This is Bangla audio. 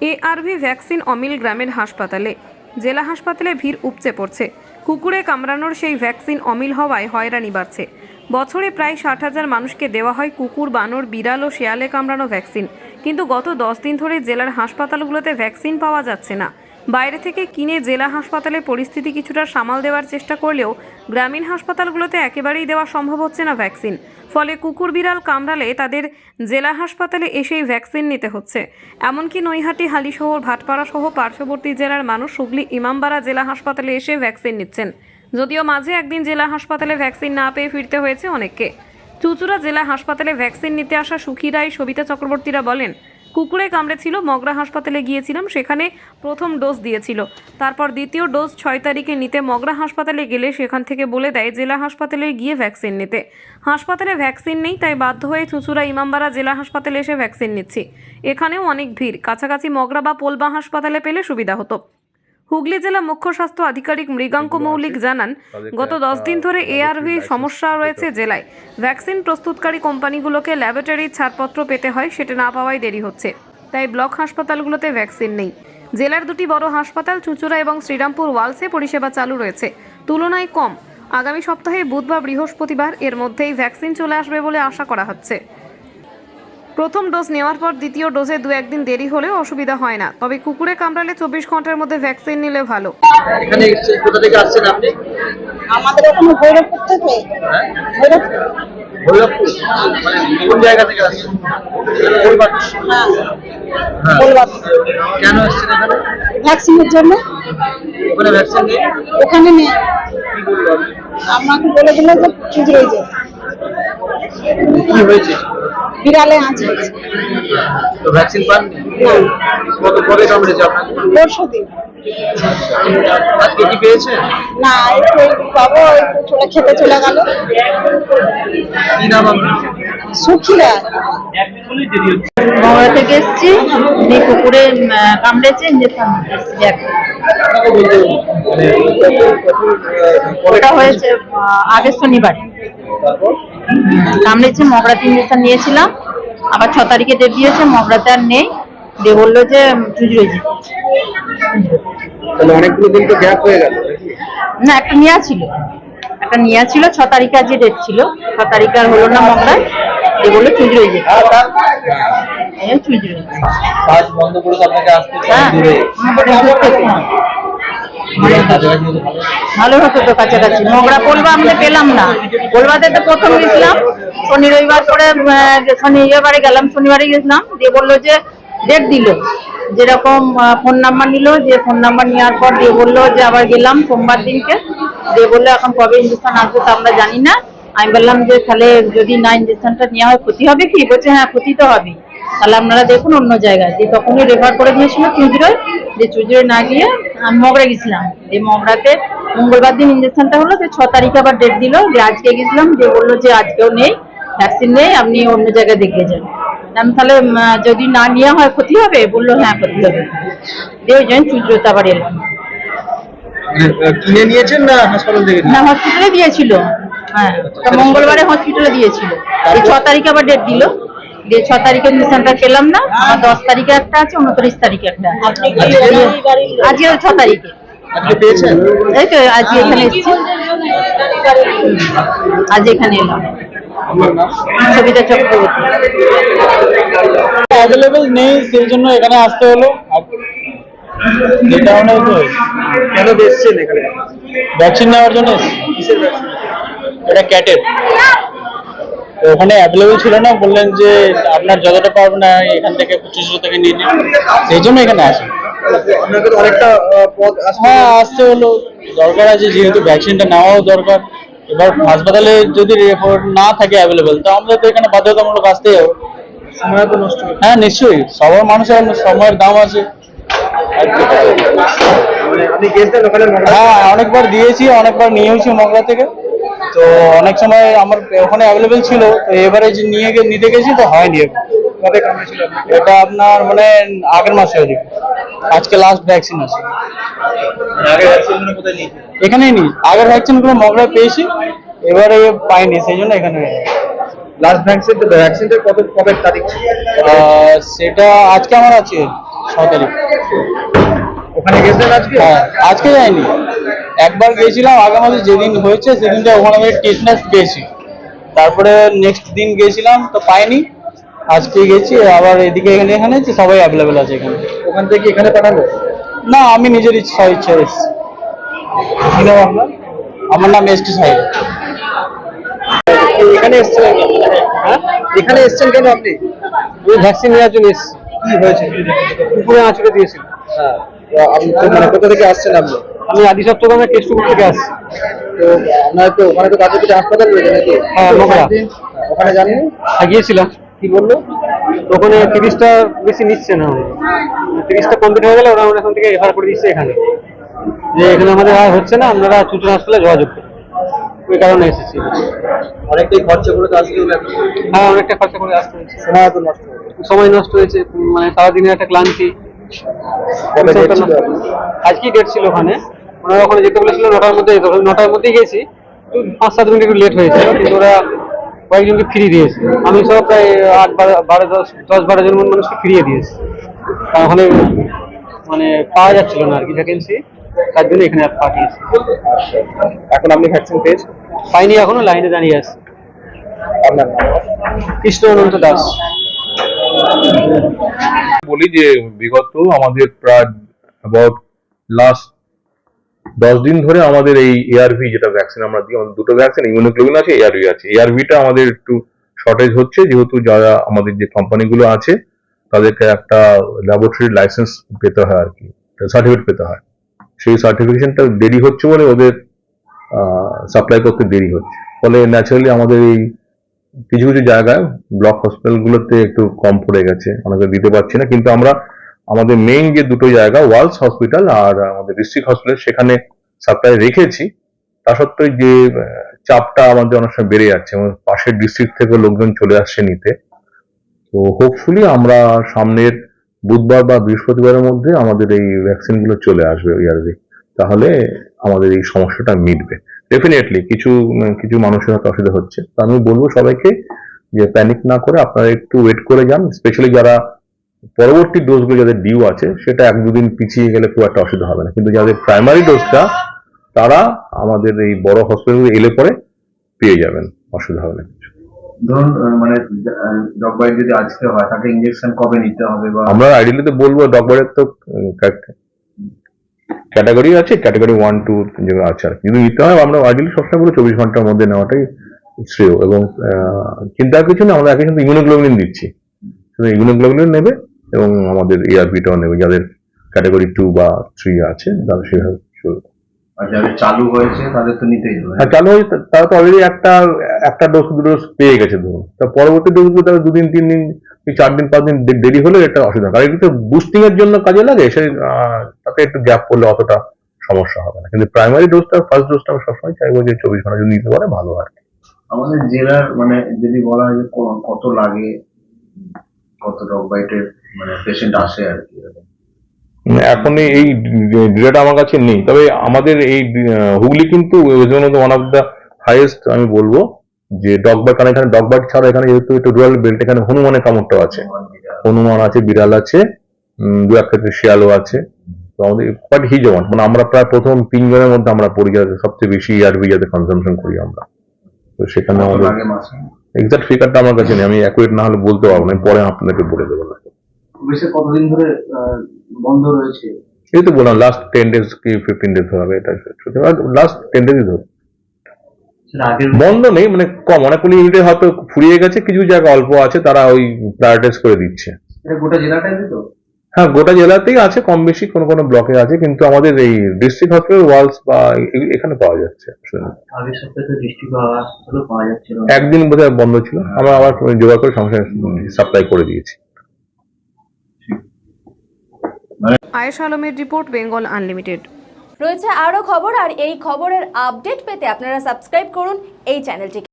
এআরভি ভ্যাকসিন অমিল গ্রামের হাসপাতালে। জেলা হাসপাতালে ভিড় উপচে পড়ছে। কুকুরে কামড়ানোর সেই ভ্যাকসিন অমিল হওয়ায় হয়রানি বাড়ছে। বছরে প্রায় ষাট হাজার মানুষকে দেওয়া হয় কুকুর, বানর, বিড়াল ও শেয়ালে কামড়ানো ভ্যাকসিন। কিন্তু গত দশ দিন ধরে জেলার হাসপাতালগুলোতে ভ্যাকসিন পাওয়া যাচ্ছে না। বাইরে থেকে কিনে জেলা হাসপাতালে পরিস্থিতি কিছুটা সামাল দেওয়ার চেষ্টা করলেও গ্রামীণ হাসপাতালগুলোতে একেবারেই দেওয়া সম্ভব হচ্ছে না ভ্যাকসিন। ফলে কুকুর বিড়াল কামড়ালে তাদের জেলা হাসপাতালে এসেই ভ্যাকসিন নিতে হচ্ছে। এমনকি নৈহাটি, হালিশহর, ভাটপাড়া সহ পার্শ্ববর্তী জেলার মানুষ হুগলি, ইমামবাড়া জেলা হাসপাতালে এসে ভ্যাকসিন নিচ্ছেন। যদিও মাঝে একদিন জেলা হাসপাতালে ভ্যাকসিন না পেয়ে ফিরতে হয়েছে অনেককে। চুচুড়া জেলা হাসপাতালে ভ্যাকসিন নিতে আসা সুখী রায় সবিতা চক্রবর্তীরা বলেন কুকুরে কামড়েছিল মগরা হাসপাতালে গিয়েছিলাম, সেখানে প্রথম ডোজ দিয়েছিল। তারপর দ্বিতীয় ডোজ ছয় তারিখে নিতে মগরা হাসপাতালে গেলে সেখান থেকে বলে দেয়, জেলা হাসপাতালে গিয়ে ভ্যাকসিন নিতে। হাসপাতালে ভ্যাকসিন নেই, তাই বাধ্য হয়ে চুচুরা ইমামবাড়া জেলা হাসপাতালে এসে ভ্যাকসিন নিচ্ছি। এখানেও অনেক ভিড়। কাছাকাছি মগরা বা পোলবা হাসপাতালে পেলে সুবিধা হতো। হুগলি জেলা মুখ্য স্বাস্থ্য আধিকারিক মৃগাঙ্ক মৌলিক জানান গত দশ দিন ধরে এআরভি সমস্যা রয়েছে জেলায়। ভ্যাকসিন প্রস্তুতকারী কোম্পানিগুলোকে ল্যাবরেটরির ছাড়পত্র পেতে হয় সেটা না পাওয়াই দেরি হচ্ছে। তাই ব্লক হাসপাতালগুলোতে ভ্যাকসিন নেই। জেলার দুটি বড় হাসপাতাল চুচুড়া এবং শ্রীরামপুর ওয়ালসে পরিষেবা চালু রয়েছে। তুলনায় কম। আগামী সপ্তাহে বুধ বা বৃহস্পতিবার এর মধ্যেই ভ্যাকসিন চলে আসবে বলে আশা করা হচ্ছে। প্রথম ডোজ নেওয়ার পর দ্বিতীয় ডোজে দু একদিন দেরি হলেও অসুবিধা হয় না। তবে কুকুরে কামড়ালে চব্বিশ ঘণ্টার মধ্যে ভ্যাকসিন নিলে ভালো। এখানে কোথা থেকে আসছেন আপনি? আমাদের ওখানে ভৈরবপুর থেকে। হ্যাঁ? ভৈরবপুর মানে কোন জায়গা থেকে আসছেন? কলকাতা হ্যাঁ। হ্যাঁ। বলবাম কেন এসছেন এখানে? ভ্যাকসিনের জন্য। ওখানে ভ্যাকসিন নেই ওখানে? আমাকে বলে দিল যে কি হয়েছে? বিড়ালে আছে। তো ভ্যাকসিন পাননি কত কবে কামড়েছে আপনাকে পরশু দিন। আজকে কি পেয়েছেন না একটু পাবো একটু চলে খেতে চলে গেল। কি নাম আপনার? সুখিরা। মহড়া থেকে এসেছি দিয়ে কুকুরে কামড়েছে ইঞ্জেকশন ওটা হয়েছে আগের শনিবার। তারপর? কামড়েছে মগরাতে ইঞ্জেকশন নিয়েছিলাম। আবার ছ তারিখে ডেট দিয়েছে মগরাতে আর নেই। দিয়ে বলল যে চুজরেছি। তাহলে অনেকগুলো দিন তো গ্যাপ হয়ে গেল না একটা নিয়া ছিল। একটা নিয়া ছিল ছ তারিখে আজকে ডেট ছিল। ছ তারিখে আর হলো না মগরায়। দিয়ে বলল চুজরে যেতে চুজরে কাজ বন্ধ করে আপনাকে আসতে হ্যাঁ। ভালো। হতো তো কাছাকাছি। মগরা পোলবা আমরা পেলাম না। পোলবাতে তো প্রথম গেছিলাম। শনি রবিবার করে শনি এবারে গেলাম, শনিবারে গেছিলাম। দিয়ে বলল যে ডেট দিল। যেরকম ফোন নাম্বার নিল যে ফোন নাম্বার নেওয়ার পর দিয়ে বলল যে আবার গেলাম সোমবার দিনকে। দিয়ে বলল, এখন কবে ইঞ্জেকশন আসবে তো আমরা জানি না। আমি বললাম যে, তাহলে যদি না ইঞ্জেকশনটা নেওয়া হয়, ক্ষতি হবে কি? বলছে হ্যাঁ ক্ষতি তো হবে তাহলে আপনারা দেখুন অন্য জায়গায়। যে তখনই রেফার করে দিয়েছিল চুঁচড়োয়। যে চুঁচড়োয় না গিয়ে আমি মগরা গেছিলাম। যে মগরাতে মঙ্গলবার দিন ইঞ্জেকশনটা হলো যে ছ তারিখে আবার ডেট দিল। যে আজকে গেছিলাম যে বলল যে আজকেও নেই ভ্যাকসিন নেই আপনি অন্য জায়গায় দেখে যান। আমি তাহলে যদি না নেওয়া হয় ক্ষতি হবে? বলল হ্যাঁ ক্ষতি হবে। দিয়ে ওই জন্য চুঁচড়োতে আবার এলাম। মানে, কিনে নিয়েছেন না হাসপাতাল থেকে না হসপিটালে দিয়েছিল। হ্যাঁ মঙ্গলবারে হসপিটালে দিয়েছিল। এই ছ তারিখে আবার ডেট দিল। দিয়ে ছ তারিখে মিশনটা পেলাম না আমার দশ তারিখে একটা আছে উনত্রিশ তারিখে একটা। আজকে ছ তারিখে। এই তো আজকে এখানে এসেছি। আজ এখানে এলাম। চক্রবর্তী। অ্যাভেলেবেল নেই সেই জন্য এখানে আসতে হলো। এই কারণে তো কেন এসছেন এখানে? ভ্যাকসিন নেওয়ার জন্য এটা ক্যাটের তো ওখানে অ্যাভেলেবেল ছিল না বললেন যে আপনার যতটা পারবেন না এখান থেকে পঁচিশশো থেকে নিয়ে নিন। সেই জন্য এখানে আসি। আপনাদের অনেকটা পথ হ্যাঁ আসতে হলো। দরকার আছে যেহেতু ভ্যাকসিনটা নেওয়াও দরকার। এবার হাসপাতালে যদি রিপোর্ট না থাকে অ্যাভেলেবেল তো আমাদের তো এখানে বাধ্যতামূলক আসতেই হবে। সময় তো নষ্ট হ্যাঁ নিশ্চয়ই। সবার মানুষের সময়ের দাম আছে? মানে হ্যাঁ অনেকবার দিয়েছি অনেকবার নিয়েওছি মগরা থেকে। তো অনেক সময় আমার ওখানে অ্যাভেলেবেল ছিল তো এবারে যে নিয়ে নিতে গেছি তো হয়নি কবে এটা আপনার মানে আগের মাসে হয়েছে। আজকে লাস্ট ভ্যাকসিন আছে। নিয়েছেন? এখানেই নি আগের ভ্যাকসিনগুলো মগরায় পেয়েছি এবারে পাইনি সেই জন্য এখানে লাস্ট ভ্যাকসিন ভ্যাকসিনটা কত কবে তারিখ সেটা আজকে আমার আছে ছ তারিখ। ওখানে গেছেন আজকে? হ্যাঁ আজকে যাইনি একবার গিয়েছিলাম আগে মাসে যেদিন হয়েছে সেদিনটা ওখানে আমি টিটনেস পেয়েছি তারপরে নেক্সট দিন গিয়েছিলাম তো পাইনি। আজকে গেছি আবার এদিকে এখানে এখানে যে সবাই অ্যাভেলেবেল আছে এখানে। ওখান থেকে এখানে পাঠালো না আমি নিজের ইচ্ছা ইচ্ছা এসেছি। কি নাম আপনার? আমার নাম এস টি সাহেব এখানে এসছেন হ্যাঁ? এখানে এসছেন কেন আপনি? ভ্যাকসিন নেওয়ার জন্য এসেছি। কি হয়েছে? কুকুরে আঁচড়ে দিয়েছিল। হ্যাঁ। আপনি তো মানে কোথা থেকে আসছেন আপনি? আমি আদি সপ্তগ্রামের কেষ্টপুর থেকে আসছি তো আপনার তো ওখানে তো কাছাকাছি হাসপাতাল রয়েছে নাকি? হ্যাঁ। হ্যাঁ, ওখানে জানেন হ্যাঁ, গিয়েছিলাম। কি বলল? ওখানে তিরিশটা বেশি নিচ্ছে না তিরিশটা কমপ্লিট হয়ে গেলে ওরা আমার এখন থেকে রেফার করে দিচ্ছে এখানে। যে এখানে আমাদের আর হচ্ছে না আপনারা চুচুন হাসপাতালে যোগাযোগ করুন। ওই কারণে এসেছি। অনেকটাই খরচা করে তো আজকে হ্যাঁ অনেকটা খরচা করে আসতে হয়েছে। সময় তো নষ্ট হয়ে সময় নষ্ট হয়েছে মানে সারাদিনের একটা ক্লান্তি? আজকেই ডেট ছিল ওখানে। ওনারা ওখানে যেতে বলেছিল নটার মধ্যে যেতে হবে। নটার মধ্যেই গেছি। তো পাঁচ সাত মিনিট একটু লেট হয়েছে কিন্তু ওরা কয়েকজনকে ফিরিয়ে দিয়েছে। আমি সব প্রায় আট বারো বারো দশ দশ বারো জন মানুষকে ফিরিয়ে দিয়েছি। কারণ ওখানে মানে পাওয়া যাচ্ছিল না আর কি ভ্যাকেন্সি তার জন্য এখানে পাঠিয়েছি। এখন আপনি ভ্যাকসিন পেয়েছেন? পাইনি এখনও লাইনে দাঁড়িয়ে আছে। আপনার কৃষ্ণ অনন্ত দাস। বলি যে বিগত আমাদের প্রায় অ্যাবাউট লাস্ট দশ দিন ধরে আমাদের এই এআরভি যেটা ভ্যাকসিন আমরা দিই, আমাদের দুটো ভ্যাকসিন ইমিউনোগ্লোবিন আছে এআরভি আছে। এআরভিটা আমাদের একটু শর্টেজ হচ্ছে, যেহেতু যারা আমাদের যে কোম্পানিগুলো আছে, তাদেরকে একটা ল্যাবরেটরি লাইসেন্স পেতে হয় আর কি সার্টিফিকেট পেতে হয়। সেই সার্টিফিকেশনটা দেরি হচ্ছে বলে ওদের সাপ্লাই করতে দেরি হচ্ছে। ফলে ন্যাচারালি আমাদের এই কিছু কিছু জায়গায় ব্লক হসপিটালগুলোতে একটু কম পড়ে গেছে, অনেকে দিতে পারছি না। কিন্তু আমরা আমাদের মেইন যে দুটো জায়গা ওয়ার্লস হসপিটাল আর আমাদের ডিস্ট্রিক্ট হসপিটাল সেখানে সাপ্লাই রেখেছি। তা সত্ত্বেও যে চাপটা আমাদের অনেক সময় বেড়ে যাচ্ছে। পাশের ডিস্ট্রিক্ট থেকে লোকজন চলে আসছে নিতে। তো হোপফুলি আমরা সামনের বুধবার বা বৃহস্পতিবারের মধ্যে আমাদের এই ভ্যাকসিনগুলো চলে আসবে ইয়ারভি তাহলে আমাদের এই সমস্যাটা মিটবে। ডেফিনেটলি কিছু কিছু মানুষের হয়তো অসুবিধা হচ্ছে। তো আমি বলব সবাইকে যে প্যানিক না করে আপনারা একটু ওয়েট করে যান। স্পেশালি যারা পরবর্তী ডোজগুলো যাদের ডিউ আছে সেটা এক দুদিন পিছিয়ে গেলে খুব একটা অসুবিধা হবে না। কিন্তু যাদের প্রাইমারি ডোজটা তারা আমাদের এই বড় হসপিটালে এলে পরে পেয়ে যাবেন অসুবিধা হবে না কিছু। ধরুন মানে ডগ যদি আজকে হয় তাকে ইঞ্জেকশন কবে নিতে হবে বা আমরা আইডিয়ালি তো বলব ডকবারের তো ক্যাটাগরি আছে ক্যাটাগরি ওয়ান টু যেগুলো আছে আর কি। যদি নিতে হয় আমরা আইডিয়ালি সবসময় বলি চব্বিশ ঘণ্টার মধ্যে নেওয়াটাই শ্রেয়। এবং চিন্তার কিছু না আমরা একই সাথে ইমিউনোগ্লোবিন দিচ্ছি। ইমিউনোগ্লোবিন নেবে এবং আমাদের এআরপিটাও নেবে যাদের ক্যাটাগরি টু বা থ্রি আছে তারা সেভাবে চলবে চালু হয়েছে তাদের তো নিতেই হবে। হ্যাঁ চালু হয়েছে তারা তো অলরেডি একটা একটা ডোজ দু ডোজ পেয়ে গেছে ধরুন। তা পরবর্তী ডোজগুলো তারা দুদিন তিন দিন চার দিন পাঁচ দিন দেরি হলে এটা অসুবিধা। কারণ এটা বুস্টিং এর জন্য কাজে লাগে সে তাতে একটু গ্যাপ করলে অতটা সমস্যা হবে না। কিন্তু প্রাইমারি ডোজটা ফার্স্ট ডোজটা আমি সবসময় চাইব যে চব্বিশ ঘণ্টা যদি নিতে পারে ভালো আর কি। আমাদের জেলার মানে যদি বলা হয় যে কত লাগে? কত বাইটের মানে পেশেন্ট আসে আর কি এখন এই- ডেটা আমার কাছে নেই। তবে আমাদের এই হুগলি কিন্তু ওয়ান অফ দ্য হাইয়েস্ট আমি বলব যে ডগ বাইট কারণ এখানে ডগ বাইট ছাড়া এখানে যেহেতু একটু রুরাল বেল্ট এখানে হনুমানের কামড়টাও আছে। হনুমান আছে। বিড়াল আছে দু এক ক্ষেত্রে শিয়ালও আছে। তো আমাদের কোয়াইট হিজ অ্যামাউন্ট মানে আমরা প্রায় প্রথম তিনজনের মধ্যে আমরা পড়ি যাতে সবচেয়ে বেশি ইয়ারবি যাতে কনজামশন করি আমরা। তো সেখানে আমাদের এক্সাক্ট ফিগারটা আমার কাছে নেই আমি অ্যাকুরেট না হলে বলতে পারব না পরে আপনাকে বলে দেবো না। কতদিন ধরে বন্ধ রয়েছে? এই তো বললাম লাস্ট টেন ডেজ কি ফিফটিন ডেজ হবে এটা লাস্ট টেন ডেজই ধরো বন্ধ নেই মানে কম অনেকগুলি ইউনিটে হয়তো ফুরিয়ে গেছে কিছু জায়গা অল্প আছে তারা ওই প্রায়োরিটাইজ করে দিচ্ছে। গোটা জেলাটাই তো? হ্যাঁ গোটা জেলাতেই আছে কম বেশি কোনো কোনো ব্লকে আছে কিন্তু আমাদের এই ডিস্ট্রিক্ট হসপিটাল ওয়ালস বা এখানে পাওয়া যাচ্ছে। অসুবিধা নেই। আগের সপ্তাহে তো ডিস্ট্রিক্ট হসপিটালও পাওয়া যাচ্ছিল। একদিন বোধহয় বন্ধ ছিল। আমরা আবার জোগাড় করে সঙ্গে সাপ্লাই করে দিয়েছি। আয়েশ আলমের রিপোর্ট বেঙ্গল আনলিমিটেড। রয়েছে আরও খবর আর এই খবরের আপডেট পেতে আপনারা সাবস্ক্রাইব করুন এই চ্যানেলটিকে